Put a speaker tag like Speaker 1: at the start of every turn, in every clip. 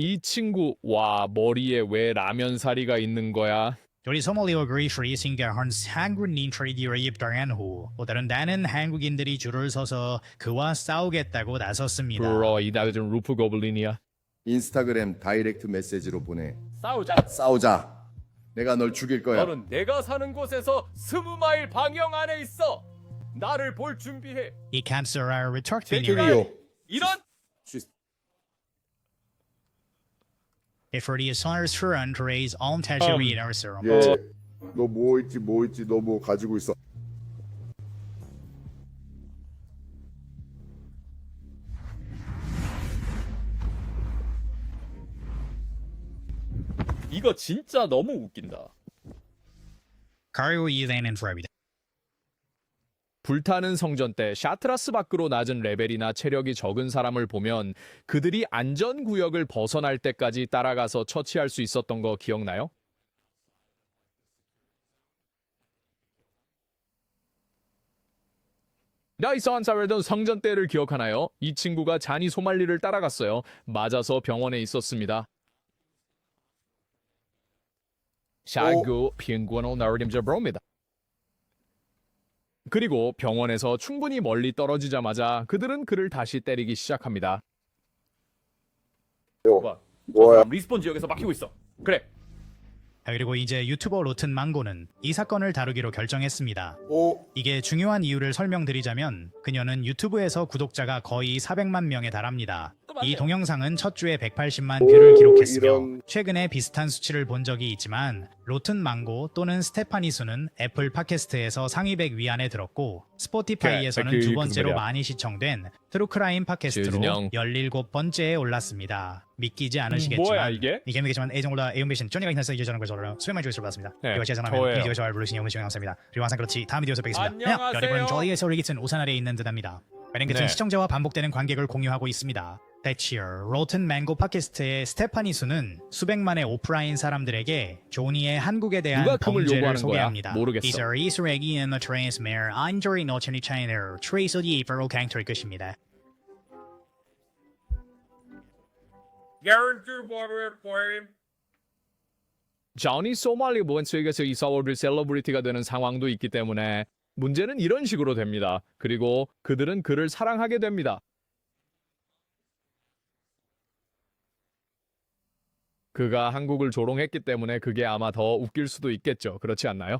Speaker 1: 이 친구 와 머리에 왜 라면사리가 있는 거야?
Speaker 2: 우리 소말리와 그리스의 신기한 한국 인트리디어에 입당한 후 오늘은 나는 한국인들이 줄을 서서 그와 싸우겠다고 나섰습니다.
Speaker 1: 브로 이 나좀 루프 고블린이야.
Speaker 3: 인스타그램 다이렉트 메시지로 보내.
Speaker 4: 싸우자.
Speaker 3: 싸우자. 내가 널 죽일 거야.
Speaker 4: 너는 내가 사는 곳에서 스무 마일 방향 안에 있어. 나를 볼 준비해.
Speaker 2: 이 리터트
Speaker 3: 킬리오.
Speaker 4: 이런
Speaker 2: If it is honors for Andres, all tajiri in our serum.
Speaker 3: 예. 너 뭐 있지 뭐 있지 너 뭐 가지고 있어.
Speaker 4: 이거 진짜 너무 웃긴다.
Speaker 2: Kario Ethan and Froby.
Speaker 1: 불타는 성전 때 샤트라스 밖으로 낮은 레벨이나 체력이 적은 사람을 보면 그들이 안전 구역을 벗어날 때까지 따라가서 처치할 수 있었던 거 기억나요? 나이스 한사회던 성전 때를 기억하나요? 이 친구가 자니 소말리를 따라갔어요. 맞아서 병원에 있었습니다. 샤구 핑구노 나르림저 브로입니다. 그리고 병원에서 충분히 멀리 떨어지자마자 그들은 그를 다시 때리기 시작합니다.
Speaker 4: 봐.
Speaker 3: 뭐야?
Speaker 4: 리스폰 지역에서 막히고 있어. 그래.
Speaker 2: 아, 그리고 이제 유튜버 로튼 망고는 이 사건을 다루기로 결정했습니다.
Speaker 3: 오.
Speaker 2: 이게 중요한 이유를 설명드리자면 그녀는 유튜브에서 구독자가 거의 400만 명에 달합니다. 이 동영상은 첫 주에 180만 뷰를 기록했으며. 최근에 비슷한 수치를 본 적이 있지만 로튼 망고 또는 스테파니 수는 애플 팟캐스트에서 상위 100 위 안에 들었고 스포티파이에서는
Speaker 1: 그, 두그
Speaker 2: 번째로
Speaker 1: 말이야.
Speaker 2: 많이 시청된 트루크라임 팟캐스트로
Speaker 1: 주진영.
Speaker 2: 17번째에 올랐습니다. 믿기지 않으시겠지만
Speaker 1: 뭐야, 이게?
Speaker 2: 이게 믿겠지만 애정보다 애용배신 쪼니가 인터넷에 예전한 것으로 수행만 주실 수 받습니다.
Speaker 1: 네,
Speaker 2: 그리고 제전하면
Speaker 1: 저예요.
Speaker 2: 비디오 좋아요 누르시니 영문 감사합니다. 그리고 항상 그렇지 다음 비디오에서 뵙겠습니다.
Speaker 4: 안녕하세요.
Speaker 2: 여러분 저희의 소리 기튼 우산 아래에 있는 듯합니다. 그튼
Speaker 1: 네.
Speaker 2: 시청자와 반복되는 관객을 공유하고 있습니다. That year, 로튼 망고 팟캐스트의 스테파니 수는 수백만의 오프라인 사람들에게 조니의 한국에 대한
Speaker 1: 금을
Speaker 2: 범죄를
Speaker 1: 요구하는 거야?
Speaker 2: 소개합니다.
Speaker 1: 모르겠어.
Speaker 2: These are Israeli and the transmer 안저리 노천이 차이너 트레이서 디에이퍼로 강철 것입니다.
Speaker 4: Guarantee for him.
Speaker 1: 자니 소말리 본세계에서 이사오를 셀러브리티가 되는 상황도 있기 때문에 문제는 이런 식으로 됩니다. 그리고 그들은 그를 사랑하게 됩니다. 그가 한국을 조롱했기 때문에 그게 아마 더 웃길 수도 있겠죠. 그렇지 않나요?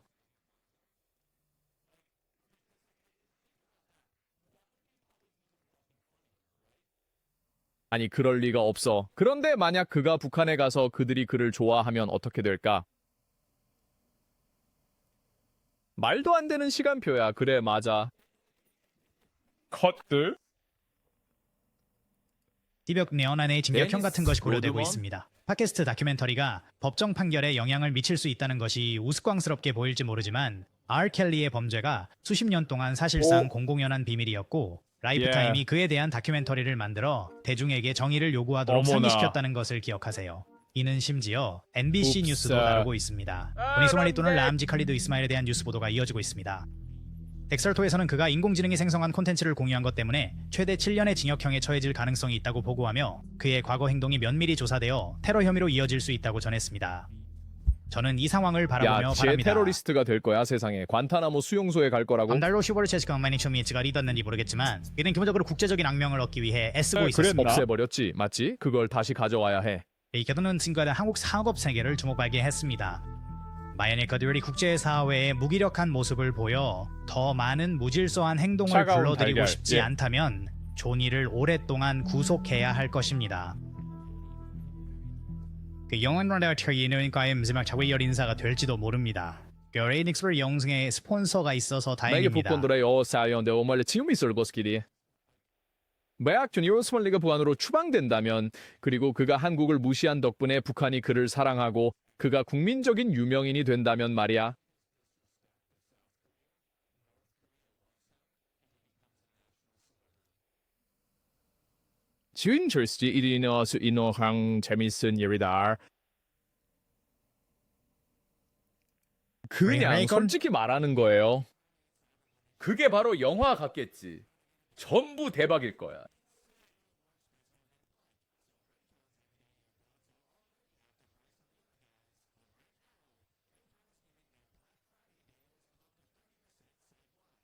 Speaker 1: 아니, 그럴 리가 없어. 그런데 만약 그가 북한에 가서 그들이 그를 좋아하면 어떻게 될까? 말도 안 되는 시간표야. 그래, 맞아. 컷들?
Speaker 2: 띠벽 내연안의 징역형 같은 것이 고려되고? 있습니다. 팟캐스트 다큐멘터리가 법정 판결에 영향을 미칠 수 있다는 것이 우스꽝스럽게 보일지 모르지만 R 켈리의 범죄가 수십 년 동안 사실상 공공연한 비밀이었고 라이프타임이
Speaker 1: 예.
Speaker 2: 그에 대한 다큐멘터리를 만들어 대중에게 정의를 요구하도록
Speaker 1: 어머나.
Speaker 2: 상기시켰다는 것을 기억하세요. 이는 심지어 NBC
Speaker 1: 읍사.
Speaker 2: 뉴스도 다루고 있습니다.
Speaker 4: 아,
Speaker 2: 보니 소말리 또는. 라암지 칼리드 이스마일에 대한 뉴스 보도가 이어지고 있습니다. 덱설토에서는 그가 인공지능이 생성한 콘텐츠를 공유한 것 때문에 최대 7년의 징역형에 처해질 가능성이 있다고 보고하며 그의 과거 행동이 면밀히 조사되어 테러 혐의로 이어질 수 있다고 전했습니다. 저는 이 상황을 바라보며
Speaker 1: 야, 제
Speaker 2: 바랍니다.
Speaker 1: 테러리스트가 될 거야, 세상에. 관타나모 수용소에 갈 거라고?
Speaker 2: 안달로 슈버르체스가 처미치가 리더는지 모르겠지만 이는 기본적으로 국제적인 악명을 얻기 위해 애쓰고
Speaker 1: 네,
Speaker 2: 있었습니다.
Speaker 1: 없애버렸지, 맞지? 그걸 다시 가져와야 해.
Speaker 2: 이 결혼은 증거하는 한국 상업 세계를 주목하게 했습니다. 그들이 국제사회의 무기력한 모습을 보여 더 많은 무질서한 행동을 불러들이고
Speaker 1: 달걀,
Speaker 2: 싶지
Speaker 1: 예.
Speaker 2: 않다면 조니를 오랫동안 구속해야 할 것입니다. 그 영원 라디오터이는 과연 마지막 자위열 인사가 될지도 모릅니다. 그 레이닉스 영승의 스폰서가 있어서 다행입니다.
Speaker 1: 매학 주니어 스몰리가 북한으로 추방된다면 그리고 그가 한국을 무시한 덕분에 북한이 그를 사랑하고 그가 국민적인 유명인이 된다면 말이야. 지금 절시 이리너스 이노항 재밌은 일이다. 그냥? 솔직히 말하는 거예요.
Speaker 4: 그게 바로 영화 같겠지. 전부 대박일 거야.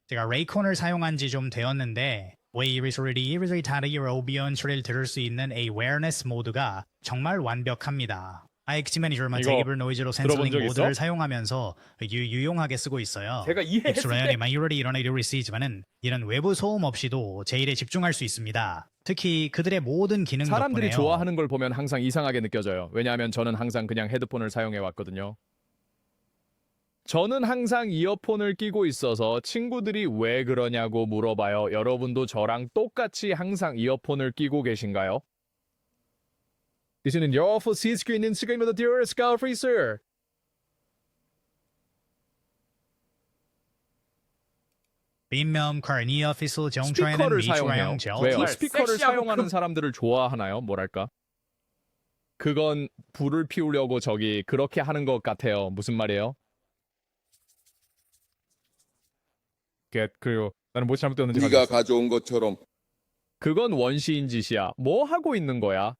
Speaker 2: 제가 레이콘을 사용한 지 좀 되었는데 웨이리소리리 이리소리 다르기 로비언 소리를 들을 수 있는 awareness 모드가 정말 완벽합니다. IX 매니저만
Speaker 1: 이거
Speaker 2: 테이블 노이즈로
Speaker 1: 들어본
Speaker 2: 센서링
Speaker 1: 적 있어?
Speaker 2: 모드를 사용하면서 유, 유용하게 쓰고 있어요.
Speaker 4: 제가 이해했을
Speaker 2: 엑스로연이
Speaker 4: 때
Speaker 2: 마이러리 이런 일을 쓰이지만은 이런 외부 소음 없이도 제 일에 집중할 수 있습니다. 특히 그들의 모든 기능
Speaker 1: 사람들이
Speaker 2: 덕분에요.
Speaker 1: 좋아하는 걸 보면 항상 이상하게 느껴져요. 왜냐하면 저는 항상 그냥 헤드폰을 사용해 왔거든요. 저는 항상 이어폰을 끼고 있어서 친구들이 왜 그러냐고 물어봐요. 여러분도 저랑 똑같이 항상 이어폰을 끼고 계신가요? 이제는 여러분 시스크린 인스크린보다 디어 스카우 프리서.
Speaker 2: 빈면 카니 오피스 정초에는
Speaker 1: 스피커를 사용해요.
Speaker 2: 미주랑
Speaker 1: 왜요?
Speaker 4: 정말
Speaker 1: 스피커를
Speaker 4: 섹시하고
Speaker 1: 사용하는
Speaker 4: 금-
Speaker 1: 사람들을 좋아하나요? 뭐랄까? 그건 불을 피우려고 저기 그렇게 하는 것 같아요. 무슨 말이에요? 겟 그리고 나는 뭐 잘못되었는지
Speaker 3: 네가 가져온 것처럼
Speaker 1: 그건 원시인 짓이야. 뭐 하고 있는 거야?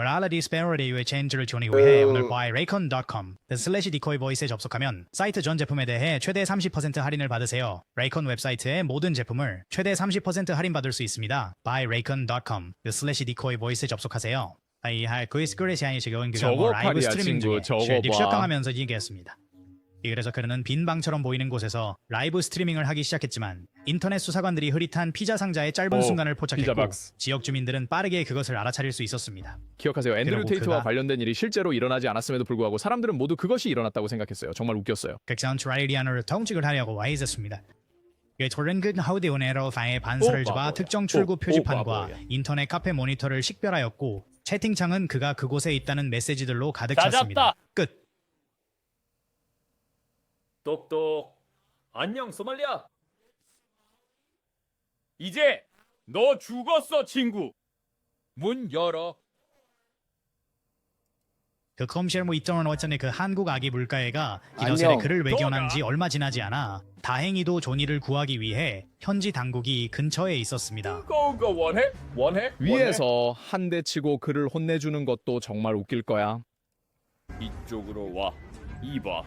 Speaker 2: 모랄라 디스페리티의 체인지를 지원하기 위해
Speaker 3: 어.
Speaker 2: 오늘 buyraycon.com 슬래시 디코이 보이스에 접속하면 사이트 전 제품에 대해 최대 30% 할인을 받으세요. 레이컨 웹사이트의 모든 제품을 최대 30% 할인받을 수 있습니다. buyraycon.com 슬래시 디코이 보이스에 접속하세요. 아이 할 그이스크레시 아니 지금 그가
Speaker 1: 저거
Speaker 2: 뭐 라이브
Speaker 1: 팔이야,
Speaker 2: 스트리밍
Speaker 1: 친구.
Speaker 2: 중에
Speaker 1: 저거
Speaker 2: 쉐-
Speaker 1: 봐.
Speaker 2: 시작하면서 얘기했습니다. 그래서 그는 빈 방처럼 보이는 곳에서 라이브 스트리밍을 하기 시작했지만 인터넷 수사관들이 흐릿한 피자 상자의 짧은
Speaker 1: 오,
Speaker 2: 순간을
Speaker 1: 피자
Speaker 2: 포착했고
Speaker 1: 박스.
Speaker 2: 지역 주민들은 빠르게 그것을 알아차릴 수 있었습니다.
Speaker 1: 기억하세요. 앤드류
Speaker 2: 그리고
Speaker 1: 테이트와
Speaker 2: 그가-
Speaker 1: 관련된 일이 실제로 일어나지 않았음에도 불구하고 사람들은 모두 그것이 일어났다고 생각했어요. 정말 웃겼어요.
Speaker 2: 극상 트라이리안을 통직을 하려고 와 있었습니다. 토른 그 하우디오네로 방의 반사를
Speaker 1: 오,
Speaker 2: 잡아
Speaker 1: 바보야.
Speaker 2: 특정 출구
Speaker 1: 오,
Speaker 2: 표지판과
Speaker 1: 바보야.
Speaker 2: 인터넷 카페 모니터를 식별하였고 채팅창은 그가 그곳에 있다는 메시지들로 가득 찼습니다.
Speaker 4: 찾았다.
Speaker 2: 끝.
Speaker 4: 똑똑 안녕 소말리아 이제 너 죽었어 친구 문 열어
Speaker 2: 그 입점을 넣었잖아요. 그 한국 아기 물가애가
Speaker 3: 안녕.
Speaker 2: 그를 외견한 지 얼마 지나지 않아 다행히도 조니를 구하기 위해 현지 당국이 근처에 있었습니다.
Speaker 4: 그거 그거 원해? 원해?
Speaker 1: 위에서 한 대 치고 그를 혼내주는 것도 정말 웃길 거야.
Speaker 4: 원해? 이쪽으로 와 이봐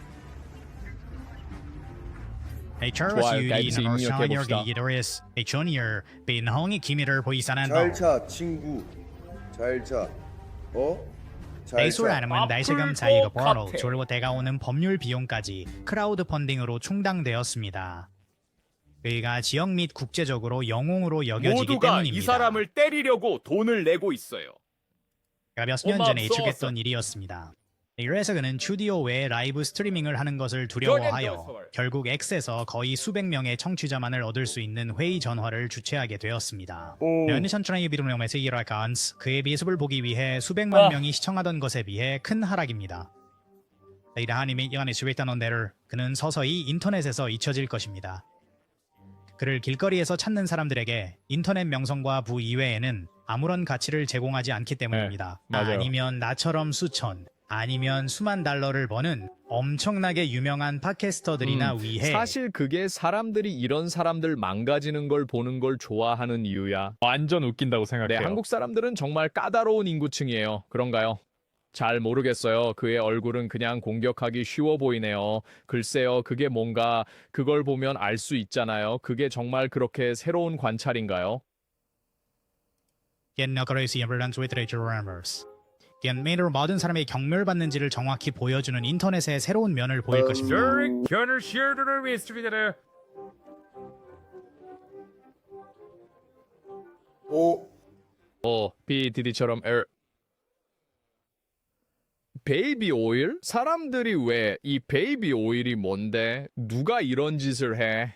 Speaker 2: 이
Speaker 1: 좋아요.
Speaker 2: 처러스
Speaker 1: 가입해서
Speaker 2: 유리는
Speaker 1: 입력해 봅시다.
Speaker 2: 기도레스 이 조니어 빈홍이 기미를 보이사난다.
Speaker 3: 잘자 친구 잘자 어? 잘자
Speaker 2: 아름은 날세금 사이가
Speaker 4: 것
Speaker 2: 버로
Speaker 4: 같아.
Speaker 2: 졸고 대가오는 법률 비용까지 크라우드 펀딩으로 충당되었습니다. 그가 지역 및 국제적으로 영웅으로 여겨지기
Speaker 4: 모두가
Speaker 2: 때문입니다.
Speaker 4: 이 사람을 때리려고 돈을 내고 있어요
Speaker 2: 그가 몇년
Speaker 4: 엄마
Speaker 2: 전에
Speaker 4: 무서웠어.
Speaker 2: 예측했던 일이었습니다. 그래서 그는 튜디오 외에 라이브 스트리밍을 하는 것을 두려워하여 결국 X에서 거의 수백 명의 청취자만을 얻을 수 있는 회의 전화를 주최하게 되었습니다.
Speaker 3: 오.
Speaker 2: 연니션트라이 비름명에서 이라간스 그의 모습을 보기 위해 수백만
Speaker 4: 아.
Speaker 2: 명이 시청하던 것에 비해 큰 하락입니다. 이라하님의 이간에 수백단원 내를 그는 서서히 인터넷에서 잊혀질 것입니다. 그를 길거리에서 찾는 사람들에게 인터넷 명성과 부 이외에는 아무런 가치를 제공하지 않기 때문입니다.
Speaker 1: 네, 맞아요.
Speaker 2: 아니면 나처럼 수천, 아니면 수만 달러를 버는 엄청나게 유명한 팟캐스터들이나
Speaker 1: 음,
Speaker 2: 위해
Speaker 1: 사실 그게 사람들이 이런 사람들 망가지는 걸 보는 걸 좋아하는 이유야. 완전 웃긴다고 생각해요. 네, 한국 사람들은 정말 까다로운 인구층이에요. 그런가요? 잘 모르겠어요. 그의 얼굴은 그냥 공격하기 쉬워 보이네요. 글쎄요, 그게 뭔가 그걸 보면 알 수 있잖아요. 그게 정말 그렇게 새로운 관찰인가요?
Speaker 2: 옛날거래에서 예 옛메이로 모든 사람이 경멸받는지를 정확히 보여주는 인터넷의 새로운 면을 보일
Speaker 3: 어,
Speaker 2: 것입니다.
Speaker 4: 견을 시어드를
Speaker 3: 오
Speaker 1: 어, BDD처럼 에 베이비 오일? 사람들이 왜 이 베이비 오일이 뭔데? 누가 이런 짓을 해?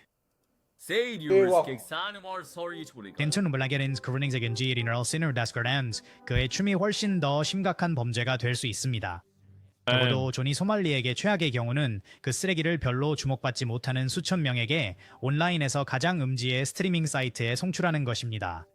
Speaker 2: 블라게린 그루닝세겐 지리널 시너 다스커랜스 그의 춤이 훨씬 더 심각한 범죄가 될 수 있습니다. 적어도 조니 소말리에게 최악의 경우는 그 쓰레기를 별로 주목받지 못하는 수천 명에게 온라인에서 가장 음지의 스트리밍 사이트에 송출하는 것입니다.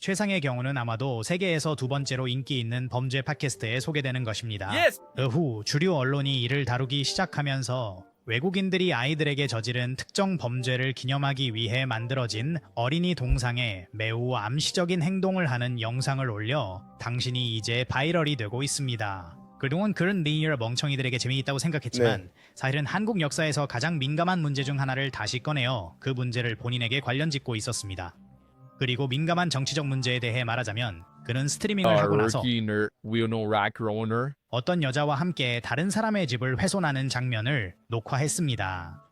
Speaker 2: 최상의 경우는 아마도 세계에서 두 번째로 인기 있는 범죄 팟캐스트에 소개되는 것입니다.
Speaker 4: 예스
Speaker 2: 그후 주류 언론이 이를 다루기 시작하면서 외국인들이 아이들에게 저지른 특정 범죄를 기념하기 위해 만들어진 어린이 동상에 매우 암시적인 행동을 하는 영상을 올려 당신이 이제 바이럴이 되고 있습니다. 그동안 그런 리니어 멍청이들에게 재미있다고 생각했지만
Speaker 3: 네.
Speaker 2: 사실은 한국 역사에서 가장 민감한 문제 중 하나를 다시 꺼내어 그 문제를 본인에게 관련 짓고 있었습니다. 그리고 민감한 정치적 문제에 대해 말하자면 그는 스트리밍을 하고 나서. 어떤 여자와 함께 다른 사람의 집을 훼손하는 장면을 녹화했습니다.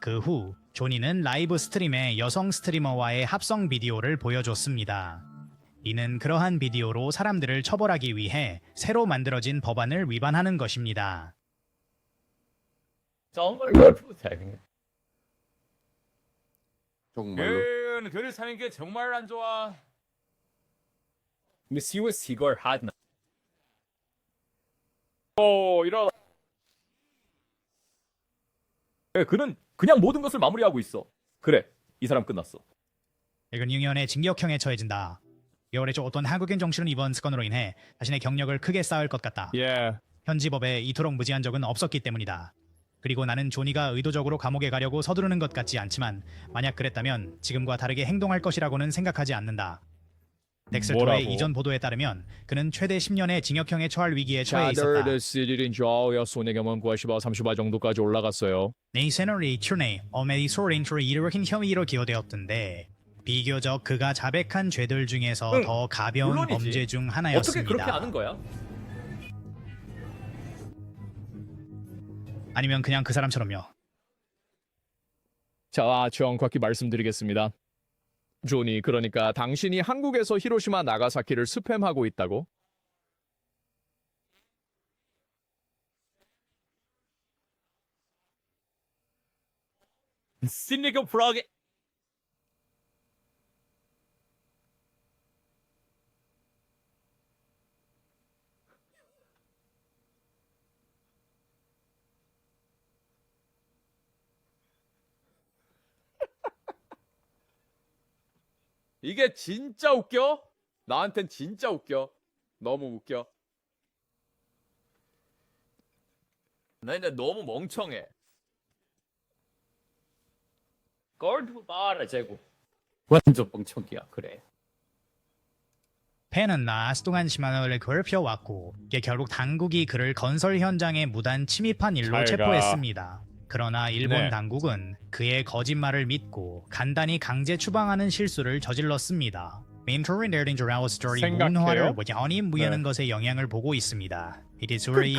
Speaker 2: 그 후 조니는 라이브 스트림에 여성 스트리머와의 합성 비디오를 보여줬습니다. 이는 그러한 비디오로 사람들을 처벌하기 위해 새로 만들어진 법안을 위반하는 것입니다.
Speaker 4: 정말.
Speaker 3: 정말로
Speaker 4: 그 글을 사는 게 정말 안 좋아. Misuse 이걸 하나. 오 이런. 예, 그는 그냥 모든 것을 마무리하고 있어. 그래, 이 사람 끝났어.
Speaker 2: 이건 6년의 징역형에 처해진다. 여월에 어떤 한국인 정치는 이번 사건으로 인해 자신의 경력을 크게 쌓을 것 같다.
Speaker 1: Yeah.
Speaker 2: 현지 법에 이토록 무지한 적은 없었기 때문이다. 그리고 나는 조니가 의도적으로 감옥에 가려고 서두르는 것 같지 않지만 만약 그랬다면 지금과 다르게 행동할 것이라고는 생각하지 않는다. 덱셀토의
Speaker 1: 뭐라고?
Speaker 2: 이전 보도에 따르면 그는 최대 10년의 징역형에 처할 위기에 처해 있었다.
Speaker 1: 차더드 시리린 좌우여 손해경험 90와 30와 정도까지 올라갔어요.
Speaker 2: 네 세너리 튜네 어메디 소 렌트를 일으킨 혐의로 기소되었던데 비교적 그가 자백한 죄들 중에서
Speaker 4: 응,
Speaker 2: 더 가벼운
Speaker 4: 물론이지.
Speaker 2: 범죄 중
Speaker 4: 어떻게
Speaker 2: 하나였습니다.
Speaker 4: 그렇게 아는 거야?
Speaker 2: 아니면 그냥 그 사람처럼요.
Speaker 1: 자, 정확히 말씀드리겠습니다. 조니, 그러니까 당신이 한국에서 히로시마 나가사키를 스팸하고 있다고?
Speaker 4: 시니커 프라게. 이게 진짜 웃겨? 나한텐 진짜 웃겨. 너무 웃겨. 나 근데 너무 멍청해. 걸도 봐라 제고. 완전 멍청이야 그래.
Speaker 2: 펜은 나스 동안 시마노를 괴롭혀왔고 이게 결국 당국이 그를 건설 현장에 무단 침입한 일로
Speaker 1: 잘 가.
Speaker 2: 체포했습니다. 그러나 일본
Speaker 1: 네.
Speaker 2: 당국은 그의 거짓말을 믿고 간단히 강제 추방하는 실수를 저질렀습니다. 멘토리 내린 드라워 스토리
Speaker 1: 생각해요?
Speaker 2: 문화를 연히 무여는
Speaker 1: 네.
Speaker 2: 것에 영향을 보고 있습니다.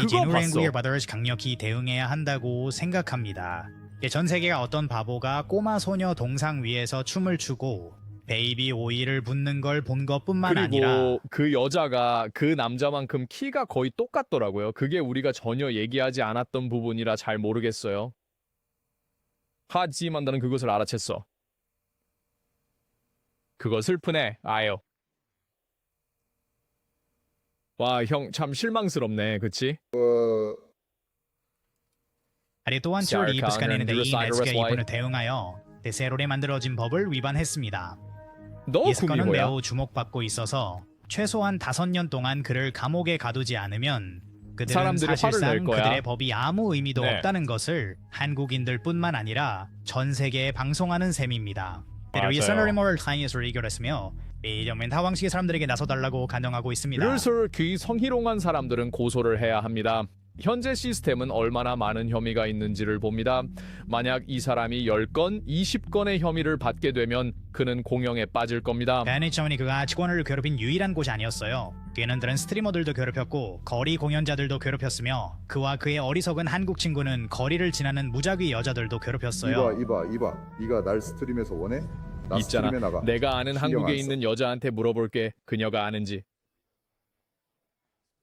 Speaker 2: 제누랭구에
Speaker 1: 봤어.
Speaker 2: 바더스 강력히 대응해야 한다고 생각합니다. 전 세계가 어떤 바보가 꼬마 소녀 동상 위에서 춤을 추고 베이비 오일을 붓는 걸 본 것뿐만 아니라
Speaker 1: 그 여자가 그 남자만큼 키가 거의 똑같더라고요. 그게 우리가 전혀 얘기하지 않았던 부분이라 잘 모르겠어요. 하지만 나는 그것을 알아챘어. 그거 슬프네, 아요. 와, 형 참 실망스럽네, 그치?
Speaker 3: 어,
Speaker 2: 아리 또한
Speaker 1: 잘
Speaker 2: 츄리 이브스카네는데 이
Speaker 1: 뉴스라이더
Speaker 2: 이분을 대응하여 데세로에 만들어진 법을 위반했습니다. 너이 사건은? 매우 주목받고 있어서 최소한 다섯 년 동안 그를 감옥에 가두지 않으면 그들은
Speaker 1: 사람들이 화를
Speaker 2: 사실상
Speaker 1: 낼 거야.
Speaker 2: 그들의 법이 아무 의미도
Speaker 1: 네.
Speaker 2: 없다는 것을 한국인들뿐만 아니라 전 세계에 방송하는 셈입니다.
Speaker 1: 맞아요.
Speaker 2: 위해서 레모를 타이에서 의결했으며 이정면 타왕식의 사람들에게 나서달라고 간청하고 있습니다.
Speaker 1: 르슬 귀 성희롱한 사람들은 고소를 해야 합니다. 현재 시스템은 얼마나 많은 혐의가 있는지를 봅니다. 만약 이 사람이 10건, 20건의 혐의를 받게 되면 그는 공영에 빠질 겁니다.
Speaker 2: 애니청이 그가 직원을 괴롭힌 유일한 곳이 아니었어요. 그는 다른 스트리머들도 괴롭혔고 거리 공연자들도 괴롭혔으며 그와 그의 어리석은 한국 친구는 거리를 지나는 무작위 여자들도 괴롭혔어요.
Speaker 5: 이봐 이봐 이봐 네가 날 스트림에서 원해? 나
Speaker 1: 있잖아.
Speaker 5: 스트림에 나가
Speaker 1: 내가 아는
Speaker 5: 신경
Speaker 1: 한국에
Speaker 5: 안 써.
Speaker 1: 있는 여자한테 물어볼게. 그녀가 아는지.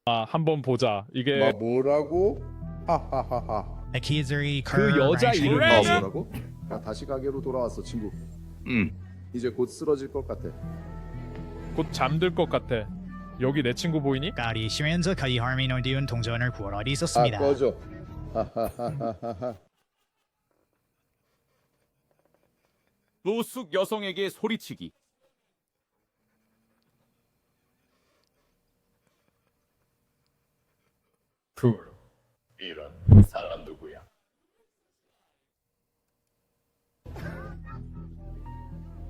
Speaker 1: 아, 한번 보자. 이게
Speaker 5: 뭐 뭐라고? 하하하하
Speaker 2: 키즈리
Speaker 1: 그 여자 이름이
Speaker 5: 아? 뭐라고? 나 다시 가게로 돌아왔어 친구
Speaker 3: 음.
Speaker 5: 이제 곧 쓰러질 것 같아
Speaker 6: 곧 잠들 것 같아. 여기 내 친구 보이니?
Speaker 2: 까리 쉬면서 가이 하미노 디운 동전을 구하러
Speaker 5: 아
Speaker 2: 있었습니다.
Speaker 5: 꺼져 하하하하하
Speaker 4: 노숙 여성에게 소리치기.
Speaker 1: 둘. 이런 사람 누구야?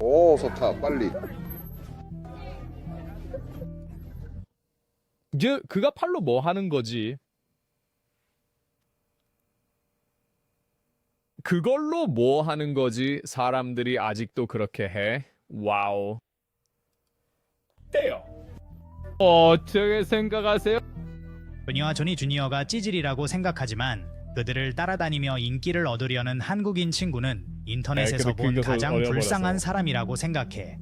Speaker 5: 오 좋다 빨리
Speaker 1: 이제 그가 팔로 뭐 하는 거지? 그걸로 뭐 하는 거지? 사람들이 아직도 그렇게 해? 와우.
Speaker 6: 어때요? 어떻게 생각하세요?
Speaker 2: 은희와 조니 주니어가 찌질이라고 생각하지만 그들을 따라다니며 인기를 얻으려는 한국인 친구는 인터넷에서
Speaker 6: 네,
Speaker 2: 본
Speaker 6: 그게
Speaker 2: 가장. 불쌍한 사람이라고 생각해.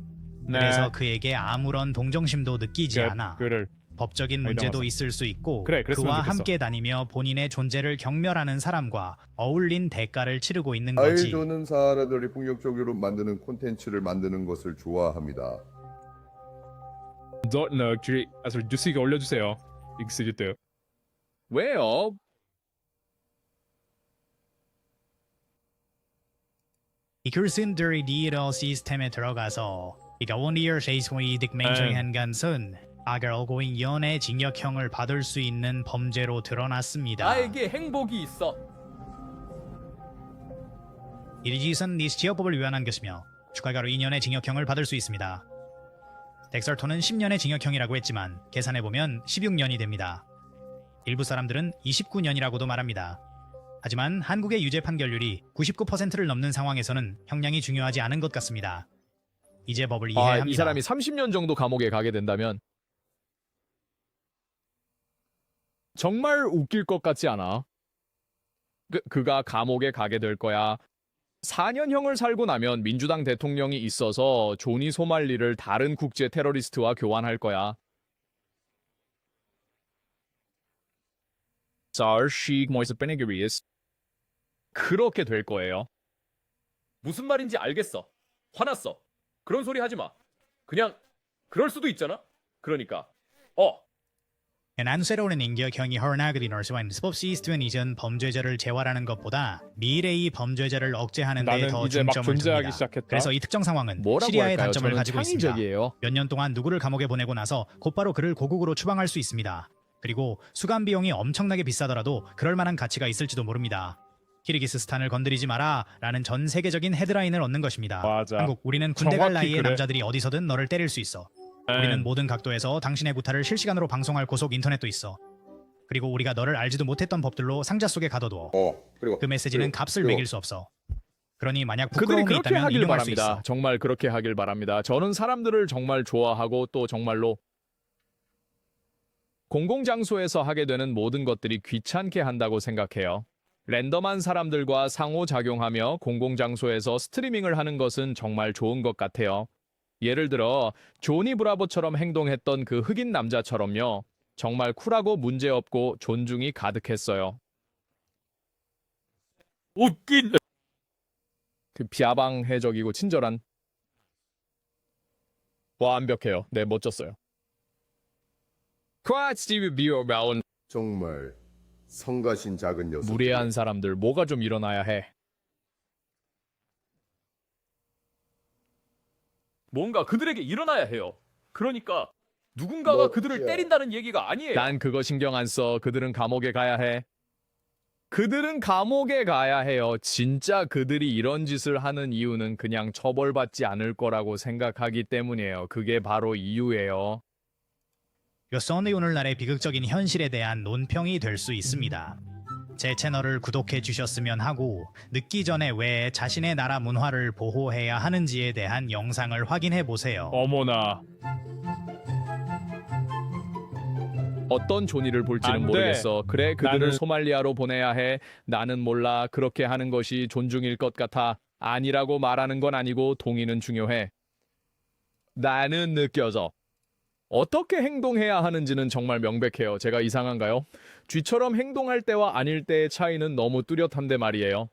Speaker 6: 네.
Speaker 2: 그래서 그에게 아무런 동정심도 느끼지
Speaker 6: 그,
Speaker 2: 않아.
Speaker 6: 그를
Speaker 2: 법적인 문제도. 있을 수 있고
Speaker 6: 그래,
Speaker 2: 그와. 함께 다니며 본인의 존재를 경멸하는 사람과 어울린 대가를 치르고 있는 거지.
Speaker 5: 아이도는 사람들이 폭력적으로 만드는 콘텐츠를 만드는 것을 좋아합니다.
Speaker 6: 너 너 줄 아서 뉴스가 올려주세요. 익스질 때.
Speaker 1: 왜요?
Speaker 2: 이글슨들이 디지털 시스템에 들어가서 이가 원리어 세이소의 이득 맹정한 것은 오고인 연애 징역형을 받을 수 있는 범죄로 드러났습니다.
Speaker 4: 나에게 행복이 있어.
Speaker 2: 이 짓은 니스티어법을 위반한 것이며 추가가로 2년의 징역형을 받을 수 있습니다. 덱설토는 10년의 징역형이라고 했지만 계산해보면 16년이 됩니다. 일부 사람들은 29년이라고도 말합니다. 하지만 한국의 유죄 판결률이 99%를 넘는 상황에서는 형량이 중요하지 않은 것 같습니다. 이제 법을
Speaker 1: 아,
Speaker 2: 이해합니다.
Speaker 1: 이 사람이 30년 정도 감옥에 가게 된다면 정말 웃길 것 같지 않아? 그, 그가 감옥에 가게 될 거야. 4년형을 살고 나면 민주당 대통령이 있어서 조니 소말리를 다른 국제 테러리스트와 교환할 거야. 자르시 모이스 베네그리스 그렇게 될 거예요.
Speaker 4: 무슨 말인지 알겠어. 화났어. 그런 소리 하지 마. 그냥 그럴 수도 있잖아. 그러니까 어
Speaker 2: 난새로운 인격형이 허나그리 널스와인 스법 시스템 이전 범죄자를 재활하는 것보다 미래의 범죄자를 억제하는 데
Speaker 6: 나는
Speaker 2: 더
Speaker 6: 이제 막
Speaker 2: 중점을
Speaker 6: 존재하기
Speaker 2: 둡니다.
Speaker 6: 시작했다.
Speaker 2: 그래서 이 특정 상황은
Speaker 1: 뭐라고
Speaker 2: 시리아의
Speaker 1: 할까요?
Speaker 2: 단점을
Speaker 1: 저는
Speaker 2: 가지고 있습니다.
Speaker 1: 창의적이에요.
Speaker 2: 몇 년 동안 누구를 감옥에 보내고 나서 곧바로 그를 고국으로 추방할 수 있습니다. 그리고 수감 비용이 엄청나게 비싸더라도 그럴 만한 가치가 있을지도 모릅니다. 키르기스스탄을 건드리지 마라 라는 전 세계적인 헤드라인을 얻는 것입니다.
Speaker 6: 맞아.
Speaker 2: 한국 우리는 군대 갈
Speaker 6: 정확히
Speaker 2: 나이에
Speaker 6: 그래.
Speaker 2: 남자들이 어디서든 너를 때릴 수 있어. 우리는 모든 각도에서 당신의 구타를 실시간으로 방송할 고속 인터넷도 있어. 그리고 우리가 너를 알지도 못했던 법들로 상자 속에 가둬두어.
Speaker 5: 어 그리고
Speaker 2: 그 메시지는
Speaker 5: 그리고-
Speaker 2: 값을
Speaker 5: 그리고
Speaker 2: 매길 수 없어. 그러니 만약
Speaker 1: 그들이
Speaker 2: 부끄러움이
Speaker 1: 그렇게
Speaker 2: 있다면
Speaker 1: 하길
Speaker 2: 인용할 수
Speaker 1: 바랍니다.
Speaker 2: 있어.
Speaker 1: 정말 그렇게 하길 바랍니다. 저는 사람들을 정말 좋아하고 또 정말로 공공장소에서 하게 되는 모든 것들이 귀찮게 한다고 생각해요. 랜덤한 사람들과 상호작용하며 공공장소에서 스트리밍을 하는 것은 정말 좋은 것 같아요. 예를 들어 조니 브라보처럼 행동했던 그 흑인 남자처럼요. 정말 쿨하고 문제없고 존중이 가득했어요.
Speaker 6: 웃긴
Speaker 1: 그 비아방해적이고 친절한 완벽해요. 네 멋졌어요. 夸스티브 비어바운
Speaker 5: 정말 성가신 작은 녀석.
Speaker 1: 무례한 사람들 뭐가 좀 일어나야 해.
Speaker 4: 뭔가 그들에게 일어나야 해요. 그러니까 누군가가
Speaker 5: 뭐,
Speaker 4: 그들을
Speaker 5: 야.
Speaker 4: 때린다는 얘기가 아니에요.
Speaker 1: 난 그거 신경 안 써. 그들은 감옥에 가야 해. 그들은 감옥에 가야 해요. 진짜 그들이 이런 짓을 하는 이유는 그냥 처벌받지 않을 거라고 생각하기 때문이에요. 그게 바로 이유예요.
Speaker 2: 이것은 오늘날의 비극적인 현실에 대한 논평이 될 수 있습니다. 제 채널을 구독해 주셨으면 하고 늦기 전에 왜 자신의 나라 문화를 보호해야 하는지에 대한 영상을 확인해 보세요.
Speaker 6: 어머나.
Speaker 1: 어떤 조니를 볼지는
Speaker 6: 돼.
Speaker 1: 모르겠어. 그래, 그들을
Speaker 6: 나는-
Speaker 1: 소말리아로 보내야 해. 나는 몰라. 그렇게 하는 것이 존중일 것 같아. 아니라고 말하는 건 아니고 동의는 중요해. 나는 느껴져. 어떻게 행동해야 하는지는 정말 명백해요. 제가 이상한가요? 쥐처럼 행동할 때와 아닐 때의 차이는 너무 뚜렷한데 말이에요.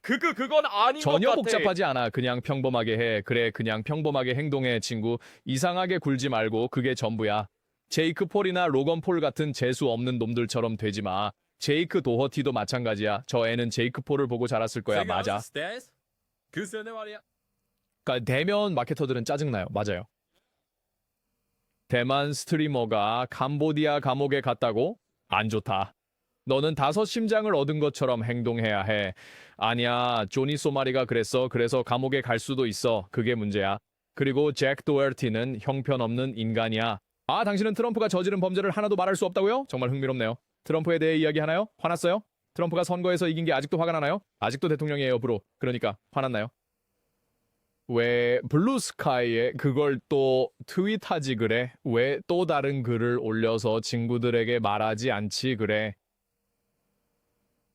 Speaker 4: 그그 그건 아닌
Speaker 1: 전혀
Speaker 4: 것 같아.
Speaker 1: 복잡하지 않아. 그냥 평범하게 해. 그래, 그냥 평범하게 행동해, 친구. 이상하게 굴지 말고 그게 전부야. 제이크 폴이나 로건 폴 같은 재수 없는 놈들처럼 되지 마. 제이크 도허티도 마찬가지야. 저 애는 제이크 폴을 보고 자랐을 거야.
Speaker 4: 제가
Speaker 1: 맞아.
Speaker 4: 그 말이야.
Speaker 1: 그러니까 대면 마케터들은 짜증나요. 맞아요. 대만 스트리머가 캄보디아 감옥에 갔다고? 안 좋다. 너는 다섯 심장을 얻은 것처럼 행동해야 해. 아니야, 조니 소마리가 그랬어. 그래서 감옥에 갈 수도 있어. 그게 문제야. 그리고 잭 도얼티는 형편없는 인간이야. 아, 당신은 트럼프가 저지른 범죄를 하나도 말할 수 없다고요? 정말 흥미롭네요. 트럼프에 대해 이야기하나요? 화났어요? 트럼프가 선거에서 이긴 게 아직도 화가 나나요? 아직도 대통령이에요, 브로. 그러니까 화났나요? 왜 블루스카이에 그걸 또 트윗하지 그래? 왜 또 다른 글을 올려서 친구들에게 말하지 않지 그래?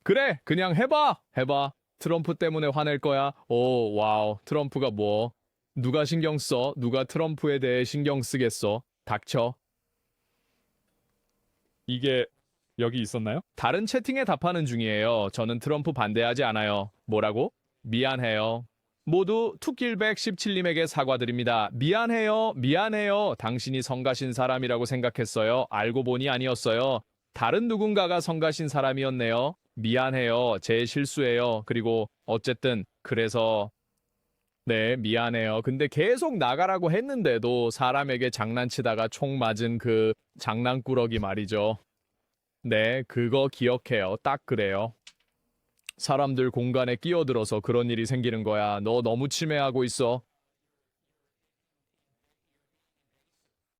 Speaker 1: 그래, 그냥 해봐, 해봐. 트럼프 때문에 화낼 거야. 오, 와우. 트럼프가 뭐? 누가 신경 써? 누가 트럼프에 대해 신경 쓰겠어? 닥쳐.
Speaker 6: 이게 여기 있었나요?
Speaker 1: 다른 채팅에 답하는 중이에요. 저는 트럼프 반대하지 않아요. 뭐라고? 미안해요. 모두 투킬백 17님에게 사과드립니다. 미안해요. 미안해요. 당신이 성가신 사람이라고 생각했어요. 알고 보니 아니었어요. 다른 누군가가 성가신 사람이었네요. 미안해요. 제 실수예요. 그리고 어쨌든 그래서 네, 미안해요. 근데 계속 나가라고 했는데도 사람에게 장난치다가 총 맞은 그 장난꾸러기 말이죠. 네, 그거 기억해요. 딱 그래요. 사람들 공간에 끼어들어서 그런 일이 생기는 거야. 너 너무 침해하고 있어.